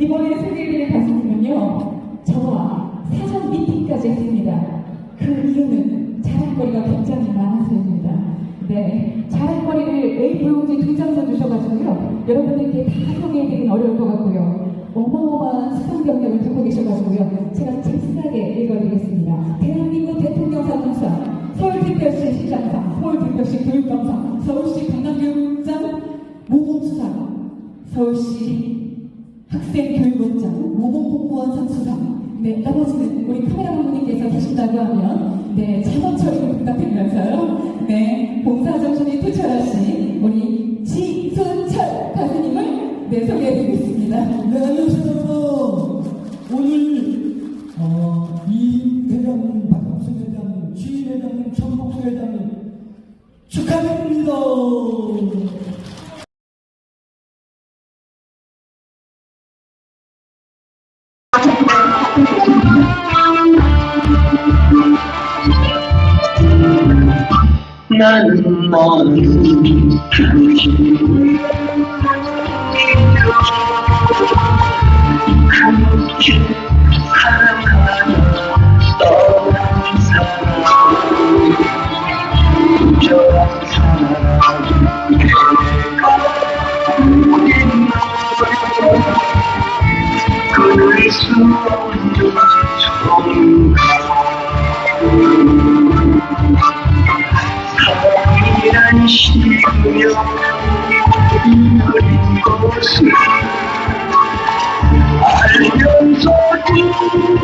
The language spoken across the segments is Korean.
이번에 소개해드릴 가수님은요, 저와 사전 미팅까지 했습니다. 그 이유는 자랑거리가 굉장히 많아서입니다. 네, 자랑거리를 A4용지 두장 써주셔가지고요, 여러분들께 다 소개해드리긴 어려울 것 같고요. 어마어마한 수상 경력을 갖고 계셔가지고요, 제가 잽싸게 읽어드리겠습니다. 대한민국 대통령 사무상, 서울특별시 시장상, 서울특별시 교육감상, 서울시 강남교육장 모범수상, 서울시 학생 교육원장 모범공무원상 수상. 네, 나머지는 우리 카메라맨님께서 계신다고 하면 네, 자막 처리 좀 부탁드리면서요. 네, 봉사 정신이 투철하신 우리 지순철 가수님을 네, 소개해드리겠습니다. 네, 안녕하세요. 오늘, 어, 이 회장님, 박학수 회장님, 지 회장님, 천복수 회장님, 축하드립니다. นั้นมนคือชีวิตคือชีวิตข้ากันต่อสายจนสายก็ไม่น้อยคือสู้ Adiós, adiós.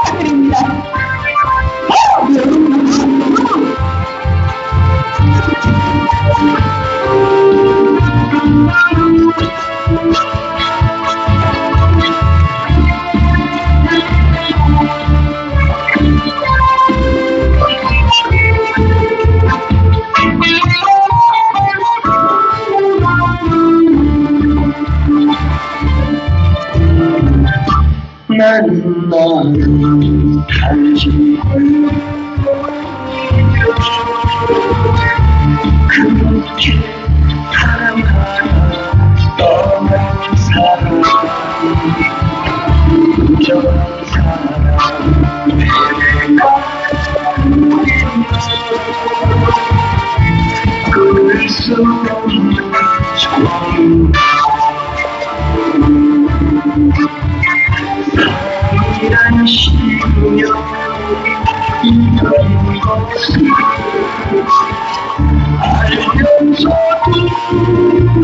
难道你太倔？可笑。